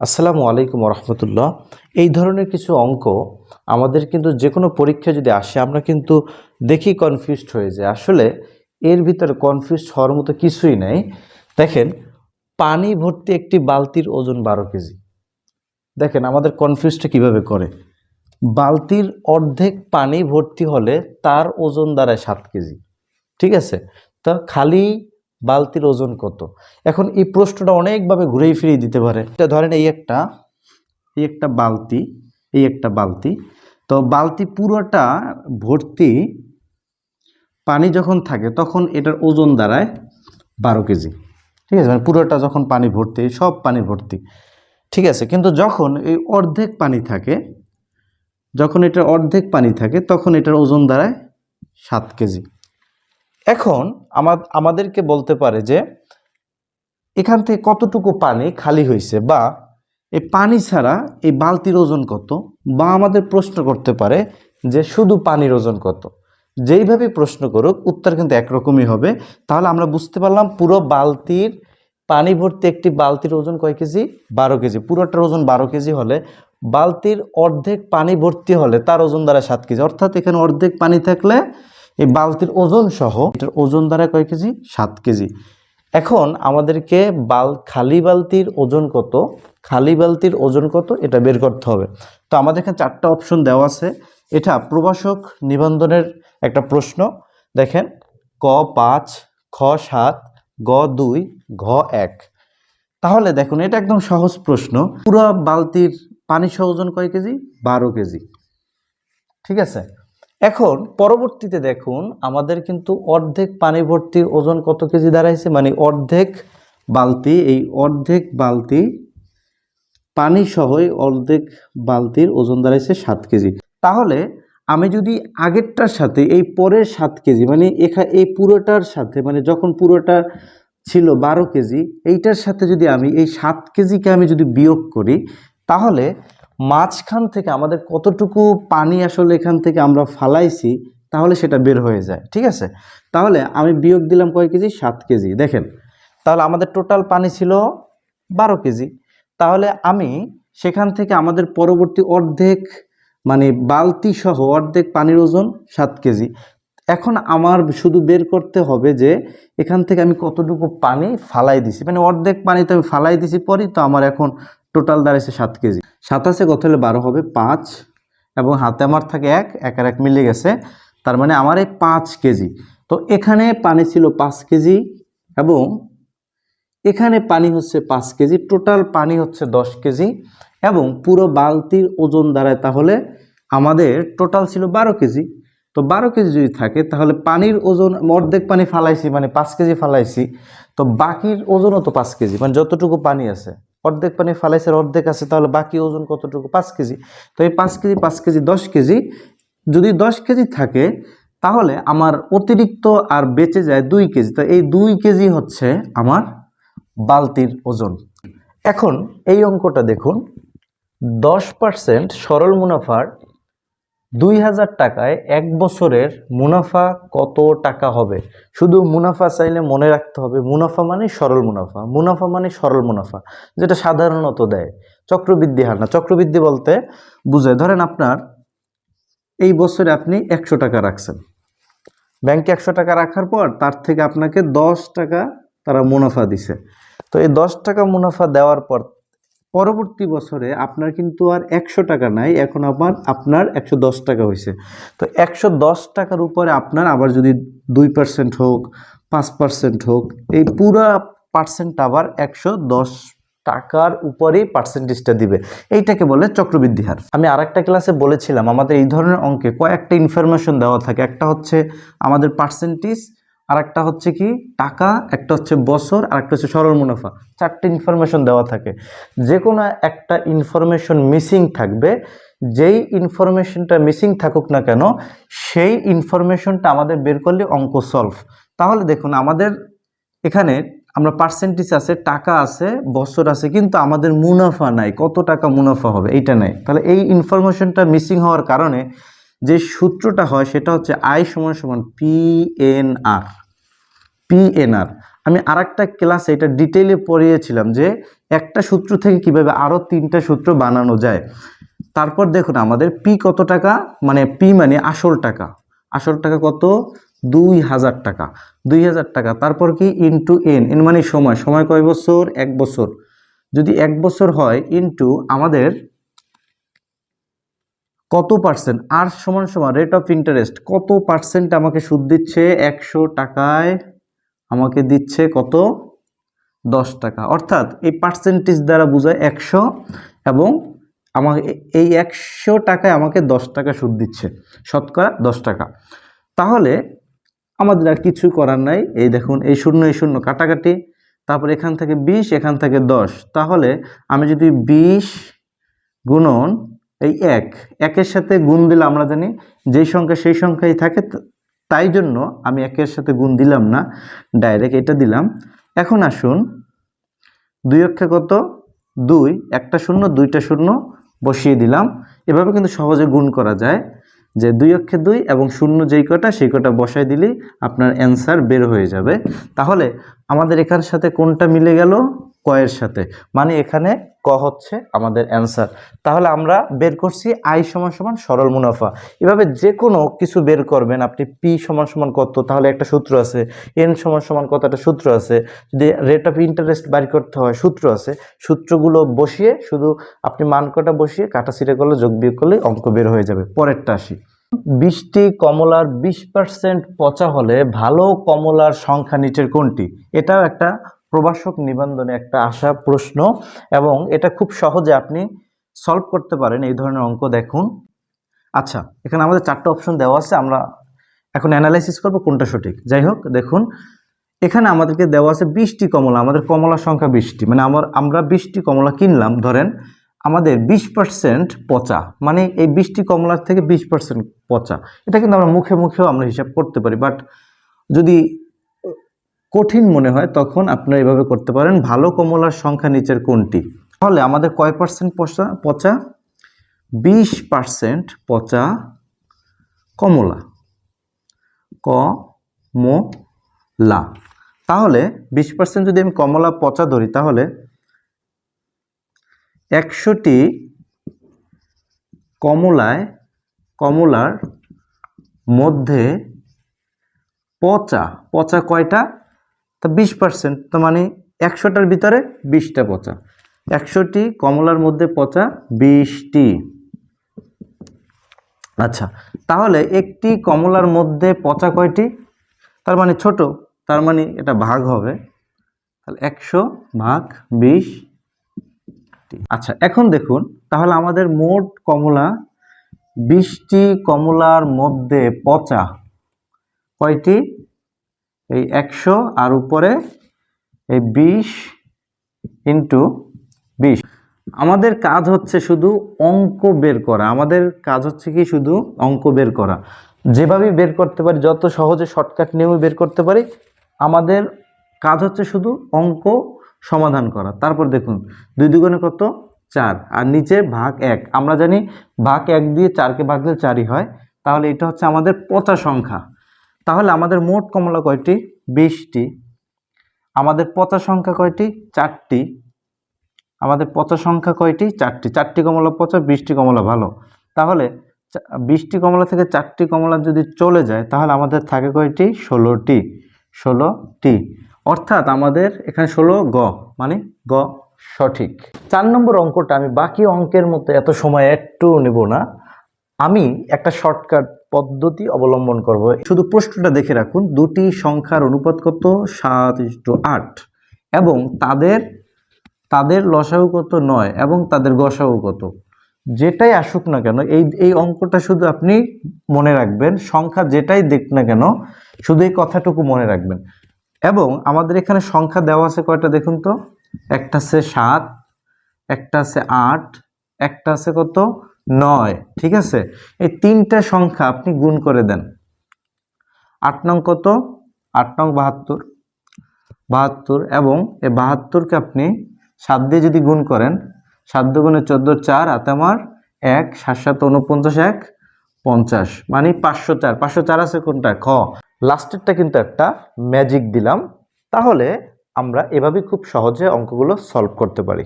আসসালামু আলাইকুম রহমতুল্লাহ এই ধরনের কিছু অঙ্ক আমাদের কিন্তু যে কোনো পরীক্ষা যদি আসে, আমরা কিন্তু দেখি কনফিউজড হয়ে যায়। আসলে এর ভিতরে কনফিউজড হওয়ার মতো কিছুই নেই। দেখেন, পানি ভর্তি একটি বালতির ওজন বারো কেজি। দেখেন, আমাদের কনফিউজটা কীভাবে করে? বালতির অর্ধেক পানি ভর্তি হলে তার ওজন দাঁড়ায় সাত কেজি। ঠিক আছে? তা খালি বালতির ওজন কত? এখন এই প্রশ্নটা অনেকভাবে ঘুরেই ফিরিয়ে দিতে পারে। এটা ধরেন এই একটা এই একটা বালতি, এই একটা বালতি। তো বালতি পুরোটা ভর্তি পানি যখন থাকে তখন এটার ওজন দাঁড়ায় বারো কেজি। ঠিক আছে? মানে পুরোটা যখন পানি ভর্তি, সব পানি ভর্তি। ঠিক আছে? কিন্তু যখন এই অর্ধেক পানি থাকে, যখন এটার অর্ধেক পানি থাকে তখন এটার ওজন দাঁড়ায় সাত কেজি। এখন আমাদেরকে বলতে পারে যে এখান থেকে কতটুকু পানি খালি হয়েছে বা এই পানি ছাড়া এই বালতির ওজন কত? বা আমাদের প্রশ্ন করতে পারে যে শুধু পানির ওজন কত? যেইভাবে প্রশ্ন করুক, উত্তর কিন্তু একরকমই হবে। তাহলে আমরা বুঝতে পারলাম পুরো বালতির পানি ভর্তি একটি বালতির ওজন কয় কেজি? বারো কেজি। পুরোটার ওজন বারো কেজি হলে বালতির অর্ধেক পানি ভর্তি হলে তার ওজন দ্বারা সাত কেজি। অর্থাৎ এখানে অর্ধেক পানি থাকলে এই বালতির ওজন সহ এটার ওজন দ্বারা কয় কেজি? সাত কেজি। এখন আমাদেরকে বাল, খালি বালতির ওজন কত? খালি বালতির ওজন কত? এটা বের করতে হবে। তো আমাদের এখানে চারটা অপশন দেওয়া আছে। এটা প্রবাসক নিবন্ধনের একটা প্রশ্ন। দেখেন, ক পাঁচ, খ সাত, গ দুই, ঘ এক। তাহলে দেখুন, এটা একদম সহজ প্রশ্ন। পুরো বালতির পানি সহ ওজন কয় কেজি? বারো কেজি। ঠিক আছে? এখন পরবর্তীতে দেখুন, আমাদের কিন্তু অর্ধেক পানি ভর্তির ওজন কত কেজি দাঁড়াইছে? মানে অর্ধেক বালতি, এই অর্ধেক বালতি পানি সহই অর্ধেক বালতির ওজন দাঁড়াইছে সাত কেজি। তাহলে আমি যদি আগেরটার সাথে, এই পরের সাত কেজি মানে এখা, এই পুরোটার সাথে মানে যখন পুরোটা ছিল বারো কেজি, এইটার সাথে যদি আমি, এই সাত কেজিকে আমি যদি বিয়োগ করি, তাহলে মাঝখান থেকে আমাদের কতটুকু পানি আসলে এখান থেকে আমরা ফালাইছি, তাহলে সেটা বের হয়ে যায়, ঠিক আছে? তাহলে আমি বিয়োগ দিলাম কয় কেজি? সাত কেজি। দেখেন, তাহলে আমাদের টোটাল পানি ছিল বারো কেজি। তাহলে আমি সেখান থেকে আমাদের পরবর্তী অর্ধেক মানে বালতি সহ অর্ধেক পানির ওজন সাত কেজি। এখন আমার শুধু বের করতে হবে যে, এখান থেকে আমি কতটুকু পানি ফালাই দিছি। মানে অর্ধেক পানি তো আমি ফালাই দিছি, পরই তো আমার এখন টোটাল দাঁড়িয়েছে সাত কেজি। সাতাশে কত হলে বারো হবে, পাঁচ, এবং হাতে আমার থাকে এক এক আর এক মিলে গেছে। তার মানে আমার এই পাঁচ কেজি। তো এখানে পানি ছিল পাঁচ কেজি, এবং এখানে পানি হচ্ছে পাঁচ কেজি, টোটাল পানি হচ্ছে দশ কেজি, এবং পুরো বালতির ওজন দাঁড়ায় তাহলে আমাদের টোটাল ছিল বারো কেজি। তো বারো কেজি যদি থাকে, তাহলে পানির ওজন অর্ধেক পানি ফালাইছি মানে পাঁচ কেজি ফালাইছি, তো বাকির ওজনও তো পাঁচ কেজি মানে যতটুকু পানি আছে। অর্ধেক পানি ফালাইছে অর্ধেক আছে, তাহলে বাকি ওজন কতটুকু? পাঁচ কেজি। তো এই পাঁচ কেজি পাঁচ কেজি, দশ কেজি, যদি দশ কেজি থাকে, তাহলে আমার অতিরিক্ত আর বেঁচে যায় দুই কেজি। তো এই দুই কেজি হচ্ছে আমার বালতির ওজন। এখন এই অঙ্কটা দেখুন। দশ পার্সেন্ট সরল মুনাফার দুই হাজার টাকায় এক বছরের মুনাফা কত টাকা হবে? শুধু মুনাফা চাইলে মনে রাখতে হবে, মুনাফা মানে সরল মুনাফা মুনাফা মানে সরল মুনাফা, যেটা সাধারণত দেয়। চক্রবৃদ্ধি হার না, চক্রবৃদ্ধি বলতে বুঝায়, ধরেন আপনার এই বছরে আপনি একশো টাকা রাখছেন। ব্যাংকে একশো টাকা রাখার পর তার থেকে আপনাকে দশ টাকা তারা মুনাফা দিছে। তো এই দশ টাকা মুনাফা দেওয়ার পর পরবর্তী বছরে আপনার কিন্তু আর একশো টাকা নাই, এখন আবার আপনার একশো দশ টাকা হয়েছে। তো একশো দশ টাকার উপরে আপনার আবার যদি দুই পার্সেন্ট হোক, পাঁচ পার্সেন্ট হোক, এই পুরা পার্সেন্ট আবার একশো দশ টাকার উপরেই পার্সেন্টেজটা দিবে। এইটাকে বলে চক্রবৃদ্ধি হার। আমি আরেকটা ক্লাসে বলেছিলাম, আমাদের এই ধরনের অঙ্কে কয়েকটা ইনফরমেশন দেওয়া থাকে। একটা হচ্ছে আমাদের পার্সেন্টেজ আর একটা হচ্ছে কি, টাকা, একটা হচ্ছে বছর আর একটা হচ্ছে সরল মুনাফা। চারটে ইনফরমেশন দেওয়া থাকে। যে কোনো একটা ইনফরমেশন মিসিং থাকবে, যেই ইনফরমেশনটা মিসিং থাকুক না কেন, সেই ইনফরমেশনটা আমাদের বের করলে অঙ্ক সলভ তাহলে দেখুন, আমাদের এখানে আমরা পার্সেন্টেজ আছে, টাকা আছে, বছর আছে, কিন্তু আমাদের মুনাফা নাই। কত টাকা মুনাফা হবে? এইটা নাই। তাহলে এই ইনফরমেশনটা মিসিং হওয়ার কারণে যে সূত্রটা হয় সেটা হচ্ছে আই সমান সমান P N R P N R আমি আর একটা ক্লাসে এটা ডিটেইলে পড়িয়েছিলাম যে একটা সূত্র থেকে কীভাবে আরও তিনটা সূত্র বানানো যায়। তারপর দেখুন, আমাদের পি কত টাকা? মানে পি মানে আসল টাকা। আসল টাকা কত? দুই হাজার টাকা। দুই হাজার টাকা। তারপর কি? ইন্টু এন এন মানে সময়। সময় কয় বছর? এক বছর। যদি এক বছর হয় ইনটু আমাদের কত পার্সেন্ট? আর সমান সমান রেট অফ ইন্টারেস্ট কত পার্সেন্ট আমাকে সুদ দিচ্ছে? একশো টাকায় আমাকে দিচ্ছে কত? দশ টাকা। অর্থাৎ এই পার্সেন্টেজ দ্বারা বোঝায় একশো এবং আমাকে এই একশো টাকায় আমাকে দশ টাকা সুদ দিচ্ছে। শতকরা দশ টাকা। তাহলে আমাদের আর কিছু করার নাই। এই দেখুন, এই শূন্য এই শূন্য, কাটাকাটি। তারপর এখান থেকে বিশ, এখান থেকে দশ। তাহলে আমি যদি বিশ গুণন এই এক, একের সাথে গুণ দিলে আমরা জানি যেই সংখ্যা সেই সংখ্যাই থাকে তাই জন্য আমি একের সাথে গুণ দিলাম না, ডাইরেক্ট এটা দিলাম। এখন আসুন, দুই অক্ষে কত? দুই, একটা শূন্য, দুইটা শূন্য বসিয়ে দিলাম। এভাবে কিন্তু সহজে গুণ করা যায় যে দুই অক্ষে দুই এবং শূন্য যেই কটা, সেই কটা বসাই দিলেই আপনার অ্যান্সার বের হয়ে যাবে। তাহলে আমাদের এখানের সাথে কোনটা মিলে গেল? কয়ের সাথে। মানে এখানে ক হচ্ছে আমাদের অ্যান্সার। তাহলে আমরা বের করছি আই সমান সমান সরল মুনাফা। এভাবে যে কোনো কিছু বের করবেন, আপনি পি সমান সমান কত, তাহলে একটা সূত্র আছে। এন সমান সমান কত একটা সূত্র আছে। যদি রেট অফ ইন্টারেস্ট বাড়ি করতে হয়, সূত্র আছে। সূত্রগুলো বসিয়ে শুধু আপনি মান কটা বসিয়ে কাটা ছিঁড়ে করলে, যোগ বিয়োগ করলে অঙ্ক বের হয়ে যাবে। পরেরটা আসি। বৃষ্টি কমলার বিশ পার্সেন্ট পচা হলে ভালো কমলার সংখ্যা নিচের কোনটি? এটাও একটা প্রবাসক নিবন্ধনে একটা আসা প্রশ্ন এবং এটা খুব সহজে আপনি সলভ করতে পারেন। এই ধরনের অঙ্ক দেখুন। আচ্ছা এখানে আমাদের চারটে অপশন দেওয়া আছে। আমরা এখন অ্যানালাইসিস করব কোনটা সঠিক। যাই হোক, দেখুন, এখানে আমাদেরকে দেওয়া আছে বিশটি কমলা। আমাদের কমলার সংখ্যা বিশটি মানে আমার, আমরা বিশটি কমলা কিনলাম, ধরেন, আমাদের বিশ পার্সেন্ট পচা। মানে এই বিশটি কমলার থেকে বিশ পার্সেন্ট পচা। এটা কিন্তু আমরা মুখে মুখেও আমরা হিসাব করতে পারি বাট যদি কঠিন মনে হয়, তখন আপনারা এভাবে করতে পারেন। ভালো কমলার সংখ্যা নিচের কোনটি? তাহলে আমাদের কয় পার্সেন্ট পচা পচা? বিশ পার্সেন্ট পচা কমলা। ক মো লা তাহলে বিশ পার্সেন্ট যদি আমি কমলা, পচা ধরি, তাহলে একশোটি কমলায় কমলার মধ্যে পচা পচা কয়টা? তা বিশ পার্সেন্ট তো মানে একশোটার ভিতরে বিশটা পচা। একশোটি কমলার মধ্যে পচা বিশটি। আচ্ছা তাহলে একটি কমলার মধ্যে পচা কয়টি? তার মানে ছোট, তার মানে এটা ভাগ হবে। তাহলে একশো ভাগ বিশ আচ্ছা এখন দেখুন, তাহলে আমাদের মোট কমলা বিশটি কমলার মধ্যে পচা। কয়টি? এই একশো আর উপরে এই বিশ ইন্টু বিশ। আমাদের কাজ হচ্ছে শুধু অঙ্ক বের করা। আমাদের কাজ হচ্ছে কি? শুধু অঙ্ক বের করা। যেভাবে বের করতে পারি, যত সহজে শর্টকাট নিয়মে বের করতে পারি, আমাদের কাজ হচ্ছে শুধু অঙ্ক সমাধান করা। তারপর দেখুন, দুই দুগুণে কত? চার, আর নিচে ভাগ এক। আমরা জানি ভাগ এক দিয়ে চারকে ভাগ দিলে চারই হয়। তাহলে এটা হচ্ছে আমাদের পচা সংখ্যা। তাহলে আমাদের মোট কমলা কয়টি? বিশটি। আমাদের পচা সংখ্যা কয়টি? চারটি। আমাদের পচা সংখ্যা কয়টি? চারটি। চারটি কমলা পচা, বিশটি কমলা ভালো। তাহলে বিশটি কমলা থেকে চারটি কমলা যদি চলে যায়, তাহলে আমাদের থাকে কয়টি? ষোলোটি। ষোলোটি। অর্থাৎ আমাদের এখানে ষোলো গ মানে গ। সঠিক। চার নম্বর অঙ্কটা আমি বাকি অঙ্কের মতো এত সময় একটু নেব না। আমি একটা শর্টকাট পদ্ধতি অবলম্বন করব। শুধু প্রশ্নটা দেখে রাখুন, দুটি সংখ্যার অনুপাত কত? সাত ইস্টু আট। এবং তাদের তাদের লসাগু কত? নয়। এবং তাদের গসাগু কত? যেটাই আসুক না কেন, এই এই অঙ্কটা শুধু আপনি মনে রাখবেন, সংখ্যা যেটাই দেখ না কেন, শুধু এই কথাটুকু মনে রাখবেন। এবং আমাদের এখানে সংখ্যা দেওয়া আছে কয়টা দেখুন তো? একটা আছে সাত, একটা আছে আট, একটা আছে কত? নয়, ঠিক আছে? এই তিনটা সংখ্যা আপনি গুণ করে দেন। আট নং কত? আট নং বাহাত্তর। বাহাত্তর এবং এই বাহাত্তরকে আপনি সাত দিয়ে যদি গুণ করেন, সাত দুগুণে চোদ্দ, চার হাতে আমার এক, সাত সাত উনপঞ্চাশ এক, পঞ্চাশ। মানে পাঁচশো চার। পাঁচশো চার আছে কোনটা? খ। লাস্টেরটা কিন্তু একটা ম্যাজিক দিলাম। তাহলে আমরা এভাবে খুব সহজে অঙ্কগুলো সলভ করতে পারি।